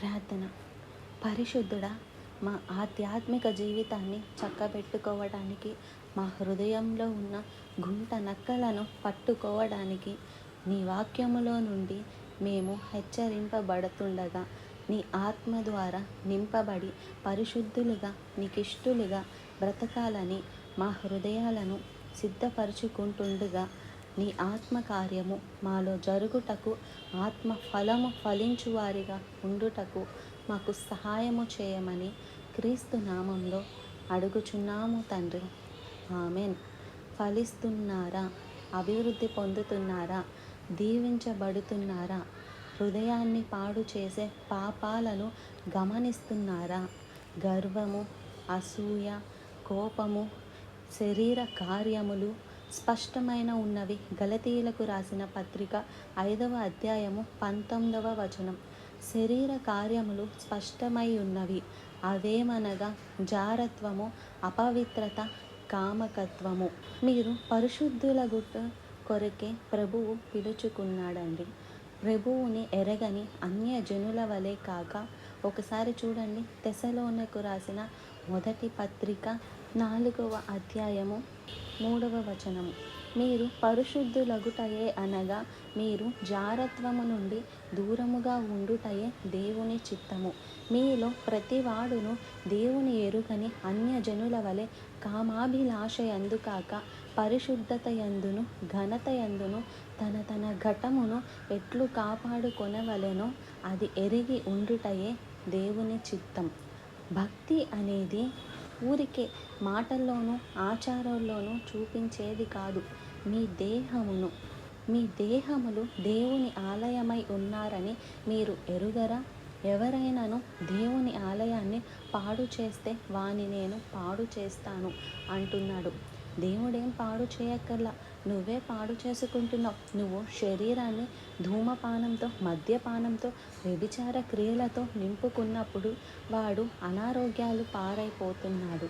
ప్రార్థన. పరిశుద్ధుడా మా ఆధ్యాత్మిక జీవితాన్ని చక్కబెట్టుకోవడానికి మా హృదయంలో ఉన్న గుంట నక్కలను పట్టుకోవడానికి నీ వాక్యములో నుండి మేము హెచ్చరింపబడుతుండగా నీ ఆత్మ ద్వారా నింపబడి పరిశుద్ధులుగా నీకిష్టులుగా బ్రతకాలని మా హృదయాలను సిద్ధపరచుకుంటుండగా. నీ ఆత్మకార్యము మాలో జరుగుటకు ఆత్మ ఫలము ఫలించువారిగా ఉండుటకు మాకు సహాయము చేయమని క్రీస్తు నామంలో అడుగుచున్నాము తండ్రి. ఆమెన్. ఫలిస్తున్నారా? అభివృద్ధి పొందుతున్నారా? దీవించబడుతున్నారా? హృదయాన్ని పాడు చేసే పాపాలను గమనిస్తున్నారా? గర్వము అసూయ కోపము శరీర కార్యములు స్పష్టమైన ఉన్నవి. గలతీయులకు రాసిన పత్రిక ఐదవ అధ్యాయము పంతొమ్మిదవ వచనం. శరీర కార్యములు స్పష్టమై ఉన్నవి. అవేమనగా? జారత్వము అపవిత్రత కామకత్వము. మీరు పరిశుద్ధుల గుట్ట కొరకే ప్రభువు పిలుచుకున్నాడండి. ప్రభువుని ఎరగని అన్య జనుల వలె కాక ఒకసారి చూడండి. తెసలోనకు రాసిన మొదటి పత్రిక నాలుగవ అధ్యాయము మూడవ వచనము. మీరు పరిశుద్ధులగుటయే అనగా మీరు జారత్వము నుండి దూరముగా ఉండుటయే దేవుని చిత్తము. మీలో ప్రతివాడును దేవుని ఎరుగని అన్యజనుల వలె కామాభిలాషయందు కాక పరిశుద్ధత యందును ఘనత యందును తన తన ఘటమును ఎట్లు కాపాడుకొనవలెనో అది ఎరిగి ఉండుటయే దేవుని చిత్తం. భక్తి అనేది ఊరికే మాటల్లోనూ ఆచారాల్లోనూ చూపించేది కాదు. మీ దేహమును మీ దేహములు దేవుని ఆలయమై ఉన్నారని మీరు ఎరుగరా? ఎవరైనాను దేవుని ఆలయాన్ని పాడు చేస్తే వాని నేను పాడు చేస్తాను అంటున్నాడు. దేవుడేం పాడు చేయక్కర్లా. నువ్వే పాడు చేసుకుంటున్నావు. నువ్వు శరీరాన్ని ధూమపానంతో మద్యపానంతో వ్యభిచార క్రియలతో నింపుకున్నప్పుడు వాడు అనారోగ్యాలు పారైపోతున్నాడు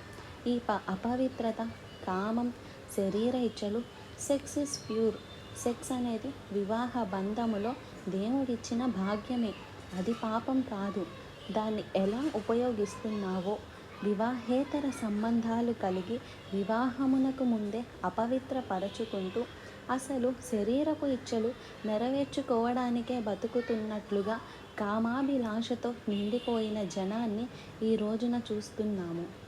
ఈ ప అపవిత్రత కామం శరీర ఇచ్చలు సెక్స్ ఇస్ ప్యూర్. సెక్స్ అనేది వివాహ బంధములో దేవుడిచ్చిన భాగ్యమే. అది పాపం కాదు. దాన్ని ఎలా ఉపయోగిస్తున్నావో వివాహేతర సంబంధాలు కలిగి వివాహమునకు ముందే అపవిత్రపరచుకుంటూ అసలు శరీరపు ఇచ్చలు నెరవేర్చుకోవడానికే బతుకుతున్నట్లుగా కామాభిలాషతో నిండిపోయిన జనాన్ని ఈ రోజున చూస్తున్నాము.